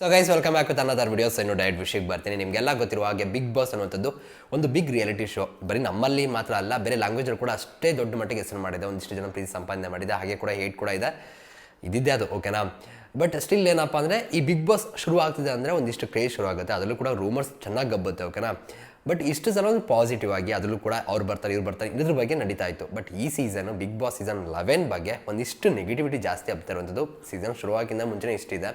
So guys welcome back with another videos ಇನ್ನು diet ವಿಷಯಕ್ಕೆ ಬರ್ತೀನಿ. ನಿಮಗೆಲ್ಲ ಗೊತ್ತಿರುವ ಹಾಗೆ ಬಿಗ್ ಬಾಸ್ ಅನ್ನುವಂಥದ್ದು ಒಂದು ಬಿಗ್ ರಿಯಾಲಿಟಿ ಶೋ ಬರೀ ನಮ್ಮಲ್ಲಿ ಮಾತ್ರ ಅಲ್ಲ, ಬೇರೆ ಲ್ಯಾಂಗ್ವೇಜಲ್ಲಿ ಕೂಡ ಅಷ್ಟೇ ದೊಡ್ಡ ಮಟ್ಟಿಗೆ ಹೆಸರು ಮಾಡಿದೆ. ಒಂದಿಷ್ಟು ಜನ ಪ್ರೀತಿ ಸಂಪಾದನೆ ಮಾಡಿದೆ. ಹಾಗೆ ಕೂಡ ಹೇಟ್ ಕೂಡ ಇದೆ. ಇದಿದ್ದೇ ಅದು ಓಕೆನಾ ಬಟ್ ಸ್ಟಿಲ್ ಏನಪ್ಪ ಅಂದರೆ, ಈ ಬಿಗ್ ಬಾಸ್ ಶುರು ಆಗ್ತಿದೆ ಅಂದರೆ ಒಂದಿಷ್ಟು ಕ್ರೇಜ್ ಶುರು ಆಗುತ್ತೆ. ಅದರಲ್ಲೂ ಕೂಡ ರೂಮರ್ಸ್ ಚೆನ್ನಾಗಿ ಗಬ್ಬುತ್ತೆ ಓಕೆನಾ ಬಟ್ ಇಷ್ಟು ಜನ ಒಂದು ಪಾಸಿಟಿವ್ ಆಗಿ ಅದರಲ್ಲೂ ಕೂಡ ಅವ್ರು ಬರ್ತಾರೆ, ಇವ್ರು ಬರ್ತಾರೆ, ಇದ್ರ ಬಗ್ಗೆ ನಡೀತಾ ಇತ್ತು. ಬಟ್ ಈ season Bigg Boss season eleven ಬಗ್ಗೆ ಒಂದಿಷ್ಟು ನೆಗೆಟಿವಿಟಿ ಜಾಸ್ತಿ ಆಗ್ತಾ ಇರುವಂಥದ್ದು ಸೀಸನ್ ಶುರುವಾಗಿಂದ ಮುಂಚೆನೇ ಇಷ್ಟಿದೆ.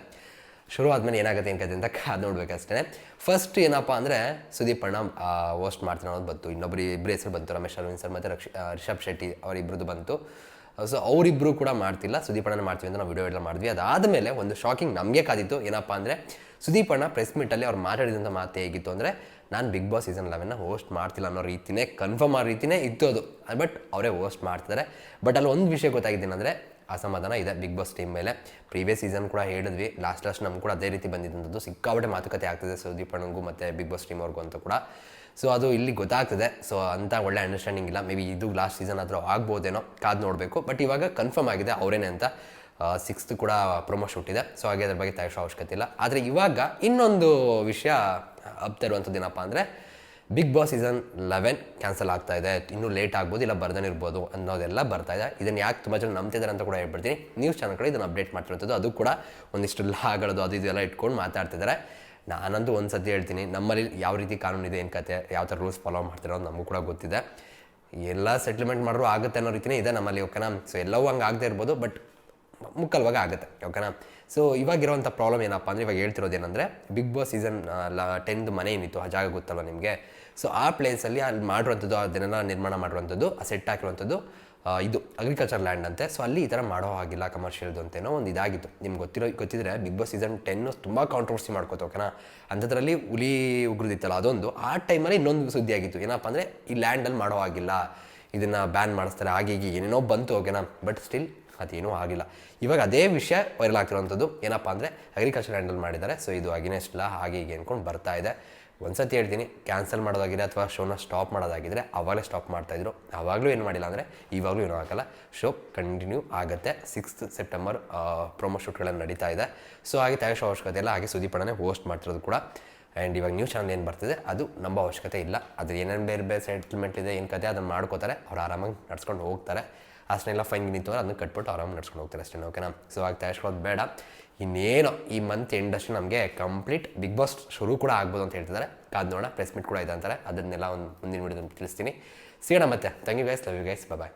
ಶುರು ಆದಮೇಲೆ ಏನಾಗುತ್ತೆ ಏನ್ಕತೆ ಅಂತ ಕಾದು ನೋಡ್ಬೇಕಷ್ಟೇ ಫಸ್ಟ್ ಏನಪ್ಪ ಅಂದರೆ ಸುದೀಪ್ ಅಣ್ಣ ಹೋಸ್ಟ್ ಮಾಡ್ತಾರೆ ಅನ್ನೋದು ಬಂತು. ಇನ್ನೊಬ್ಬರು ಇಬ್ಬರು ಹೆಸರು ಬಂತು. ರಮೇಶ್ ಅರವಿಂದ್ ಸರ್ ಮತ್ತು ರಕ್ಷ ರಿಷಬ್ ಶೆಟ್ಟಿ ಅವರಿಬ್ಬರದ್ದು ಬಂತು. ಸೊ ಅವರಿಬ್ಬರು ಕೂಡ ಮಾಡ್ತಿಲ್ಲ. ಸುದೀಪ್ ಅಣ್ಣನ ಮಾಡ್ತೀವಿ ಅಂತ ನಾವು ವಿಡಿಯೋ ಎಲ್ಲ ಮಾಡಿದ್ವಿ. ಅದಾದಮೇಲೆ ಒಂದು ಶಾಕಿಂಗ್ ನಮಗೆ ಕಾದಿತ್ತು. ಏನಪ್ಪ ಅಂದರೆ ಸುದೀಪ್ ಅಣ್ಣ ಪ್ರೆಸ್ ಮೀಟಲ್ಲಿ ಅವ್ರು ಮಾತಾಡಿದಂಥ ಮಾತು ಹೇಗಿತ್ತು ಅಂದರೆ, ನಾನು ಬಿಗ್ ಬಾಸ್ ಸೀಸನ್ ಲೆವೆನ್ನ ಹೋಸ್ಟ್ ಮಾಡ್ತಿಲ್ಲ ಅನ್ನೋ ರೀತಿನೇ ಕನ್ಫರ್ಮ್ ಆ ರೀತಿನೇ ಇತ್ತು ಅದು. ಬಟ್ ಅವರೇ ಹೋಸ್ಟ್ ಮಾಡ್ತಿದ್ದಾರೆ. ಬಟ್ ಅಲ್ಲಿ ಒಂದು ವಿಷಯ ಗೊತ್ತಾಗಿದ್ದೇನೆಂದರೆ ಅಸಮಾಧಾನ ಇದೆ ಬಿಗ್ ಬಾಸ್ ಟೀಮ್ ಮೇಲೆ. ಪ್ರೀವಿಯಸ್ ಸೀಸನ್ ಕೂಡ ಹೇಳಿದ್ವಿ. ಲಾಸ್ಟ್ ಲಾಸ್ಟ್ ನಮ್ಗೆ ಕೂಡ ಅದೇ ರೀತಿ ಬಂದಿದ್ದಂಥದ್ದು. ಸಿಕ್ಕಾಪಟ್ಟೆ ಮಾತುಕತೆ ಆಗ್ತಿದೆ ಸುದೀಪ್ ಮತ್ತು ಬಿಗ್ ಬಾಸ್ ಟೀಮ್ ಅವ್ರಿಗೂ ಅಂತ ಕೂಡ. ಸೊ ಅದು ಇಲ್ಲಿ ಗೊತ್ತಾಗ್ತದೆ. ಸೊ ಅಂತ ಒಳ್ಳೆ ಅಂಡರ್ಸ್ಟ್ಯಾಂಡಿಂಗ್ ಇಲ್ಲ. ಮೇ ಬಿ ಇದು ಲಾಸ್ಟ್ ಸೀಸನ್ ಆದರೂ ಆಗ್ಬೋದೇನೋ, ಕಾದು ನೋಡಬೇಕು. ಬಟ್ ಇವಾಗ ಕನ್ಫರ್ಮ್ ಆಗಿದೆ ಅವರೇನೆ ಅಂತ ಸಿಕ್ಸ್ತ್ ಕೂಡ ಪ್ರೊಮೋ ಶೂಟ್ ಇದೆ ಸೊ ಹಾಗೆ ಅದ್ರ ಬಗ್ಗೆ ತಯಾರಿಸೋ ಅವಶ್ಯಕತೆ ಇಲ್ಲ. ಆದರೆ ಇವಾಗ ಇನ್ನೊಂದು ವಿಷಯ ಹಬ್ತಾ ಇರುವಂಥದ್ದು ಏನಪ್ಪ ಅಂದರೆ Bigg Boss season eleven cancel ಆಗ್ತಾ ಇದೆ. ಇನ್ನೂ ಲೇಟ್ ಆಗ್ಬೋದು, ಇಲ್ಲ ಬರ್ದೇ ಇರ್ಬೋದು ಅನ್ನೋದೆಲ್ಲ ಬರ್ತಾ ಇದೆ. ಇದನ್ನು ಯಾಕೆ ತುಂಬ ಜನ ನಂಬ್ತಿದ್ದಾರೆ ಅಂತ ಕೂಡ ಹೇಳ್ಬಿಡ್ತೀನಿ. ನ್ಯೂಸ್ ಚಾನಲ್ ಕಡೆ ಇದನ್ನು ಅಪ್ಡೇಟ್ ಮಾಡ್ತಿರೋಂಥದ್ದು ಅದು ಕೂಡ ಒಂದಿಷ್ಟು ಲಾಗಳದು ಅದು ಇದೆಲ್ಲ ಇಟ್ಕೊಂಡು ಮಾತಾಡ್ತಿದ್ದಾರೆ ನಾನಂತೂ ಒಂದು ಸತಿ ಹೇಳ್ತೀನಿ, ನಮ್ಮಲ್ಲಿ ಯಾವ ರೀತಿ ಕಾನೂನು ಇದೆ, ಏನು ಕತೆ, ಯಾವ ಥರ ರೂಲ್ಸ್ ಫಾಲೋ ಮಾಡ್ತಿರೋ ನಮಗೂ ಕೂಡ ಗೊತ್ತಿದೆ. ಎಲ್ಲ ಸೆಟ್ಲ್ಮೆಂಟ್ ಮಾಡಿದ್ರು ಆಗುತ್ತೆ ಅನ್ನೋ ರೀತಿನೇ ಇದೆ ನಮ್ಮಲ್ಲಿ ಓಕೆನಾ ಸೊ ಎಲ್ಲವೂ ಹಂಗೆ ಆಗದೆ ಇರ್ಬೋದು ಬಟ್ ಮುಕ್ಕಲ್ವಾಗ ಆಗುತ್ತೆ ಓಕೆನಾ ಸೊ ಇವಾಗಿರುವಂಥ ಪ್ರಾಬ್ಲಮ್ ಏನಪ್ಪ ಅಂದರೆ ಇವಾಗ ಹೇಳ್ತಿರೋದು ಏನಂದರೆ ಬಿಗ್ ಬಾಸ್ ಸೀಸನ್ ಟೆನ್ದು ಮನೆ ಏನಿತ್ತು, ಆ ಜಾಗ ಗೊತ್ತಲ್ಲ ನಿಮಗೆ? ಸೊ ಆ ಪ್ಲೇಸಲ್ಲಿ ಅಲ್ಲಿ ಮಾಡಿರುವಂಥದ್ದು ಅದನ್ನೆಲ್ಲ ನಿರ್ಮಾಣ ಮಾಡಿರುವಂಥದ್ದು, ಆ ಸೆಟ್ ಹಾಕಿರುವಂಥದ್ದು ಇದು ಅಗ್ರಿಕಲ್ಚರ್ ಲ್ಯಾಂಡ್ ಅಂತೆ. ಸೊ ಅಲ್ಲಿ ಈ ಥರ ಮಾಡೋ ಹಾಗಿಲ್ಲ ಕಮರ್ಷಿಯಲ್ದು ಅಂತೇನೋ ಒಂದು ಇದಾಗಿತ್ತು. ನಿಮ್ಗೆ ಗೊತ್ತಿರೋ, ಗೊತ್ತಿದ್ರೆ ಬಿಗ್ ಬಾಸ್ ಸೀಸನ್ ಟೆನ್ನು ತುಂಬ ಕಾಂಟ್ರವರ್ಸಿ ಮಾಡ್ಕೋತ ಓಕೆನಾ ಅಂಥದ್ರಲ್ಲಿ ಹುಲಿ ಉಗ್ರದಿತ್ತಲ್ಲ ಅದೊಂದು. ಆ ಟೈಮಲ್ಲಿ ಇನ್ನೊಂದು ಸುದ್ದಿ ಆಗಿತ್ತು. ಏನಪ್ಪ ಅಂದರೆ ಈ ಲ್ಯಾಂಡಲ್ಲಿ ಮಾಡೋ ಹಾಗಿಲ್ಲ. ಇದನ್ನು ಬ್ಯಾನ್ ಮಾಡಿಸ್ತಾರೆ, ಹಾಗೆ ಹೀಗೆ ಏನೇನೋ ಬಂತು ಓಕೆನಾ ಬಟ್ ಸ್ಟಿಲ್ ಅದೇನೂ ಆಗಿಲ್ಲ. ಇವಾಗ ಅದೇ ವಿಷಯ ವೈರಲ್ ಆಗ್ತಿರೋಂಥದ್ದು. ಏನಪ್ಪ ಅಂದರೆ ಅಗ್ರಿಕಲ್ಚರ್ ಹ್ಯಾಂಡಲ್ ಮಾಡಿದ್ದಾರೆ. ಸೊ ಇದು ಆಗಿನೆಸ್ಟ್ ಲಾ ಹಾಗೆ ಹೀಗೆ ಅಂದ್ಕೊಂಡು ಬರ್ತಾ ಇದೆ. ಒಂದ್ಸತಿ ಹೇಳ್ತೀನಿ ಕ್ಯಾನ್ಸಲ್ ಮಾಡೋದಾಗಿದೆ ಅಥವಾ ಶೋನ ಸ್ಟಾಪ್ ಮಾಡೋದಾಗಿದ್ರೆ ಅವಾಗಲೇ ಸ್ಟಾಪ್ ಮಾಡ್ತಾಯಿದ್ರು. ಆವಾಗಲೂ ಏನು ಮಾಡಿಲ್ಲ ಅಂದರೆ ಇವಾಗಲೂ ಏನೂ ಆಗಲ್ಲ. ಶೋ ಕಂಟಿನ್ಯೂ ಆಗುತ್ತೆ. ಸಿಕ್ಸ್ತ್ ಸೆಪ್ಟೆಂಬರ್ ಪ್ರೊಮೋ ಶೂಟ್ಗಳನ್ನು ನಡೀತಾ ಇದೆ. ಸೊ ಹಾಗೆ ತಯಾರಿಸೋ ಅವಶ್ಯಕತೆ ಇಲ್ಲ ಹಾಗೆ ಸುದೀಪಣ್ಣನೇ ಹೋಸ್ಟ್ ಮಾಡ್ತಿರೋದು ಕೂಡ. ಆ್ಯಂಡ್ ಇವಾಗ ನ್ಯೂ ಚಾನಲ್ ಏನು ಬರ್ತಿದೆ, ಅದು ನಂಬ ಅವಶ್ಯಕತೆ ಇಲ್ಲ. ಅದು ಏನೇನು ಬೇರೆ ಬೇರೆ ಸೆಟಲ್ಮೆಂಟ್ ಇದೆ, ಏನು ಕತೆ, ಅದನ್ನು ಮಾಡ್ಕೋತಾರೆ. ಅವ್ರು ಆರಾಮಾಗಿ ನಡ್ಸ್ಕೊಂಡು ಹೋಗ್ತಾರೆ. ಅಷ್ಟನ್ನೆಲ್ಲ ಫೈನ್ ನಿಂತು, ಅದನ್ನು ಕಟ್ಬಿಟ್ಟು ಆರಾಮ್ ನಡ್ಸ್ಕೊಂಡು ಹೋಗ್ತಾರೆ ಅಷ್ಟೇ ಓಕೆನಾ ಸೊ ಆಗ ತಯಾರಿಸ್ಕೊಳ್ಳೋದು ಬೇಡ. ಇನ್ನೇನು ಈ ಮಂತ್ ಎಂಡ್ ಅಷ್ಟು ನಮಗೆ ಕಂಪ್ಲೀಟ್ ಬಿಗ್ ಬಾಸ್ ಶುರು ಕೂಡ ಆಗ್ಬೋದು ಅಂತ ಹೇಳ್ತಿದ್ದಾರೆ. ಕಾದ್ ನೋಡೋಣ ಪ್ರೆಸ್ ಮೀಟ್ ಕೂಡ ಇದೆ ಅಂತಾರೆ. ಅದನ್ನೆಲ್ಲ ಒಂದು ಮುಂದಿನ ವಿಡಿಯೋದಲ್ಲಿ ತಿಳಿಸ್ತೀನಿ. ಸಿಗೋಣ ಮತ್ತೆ. ತಂಗಿ guys love you guys bye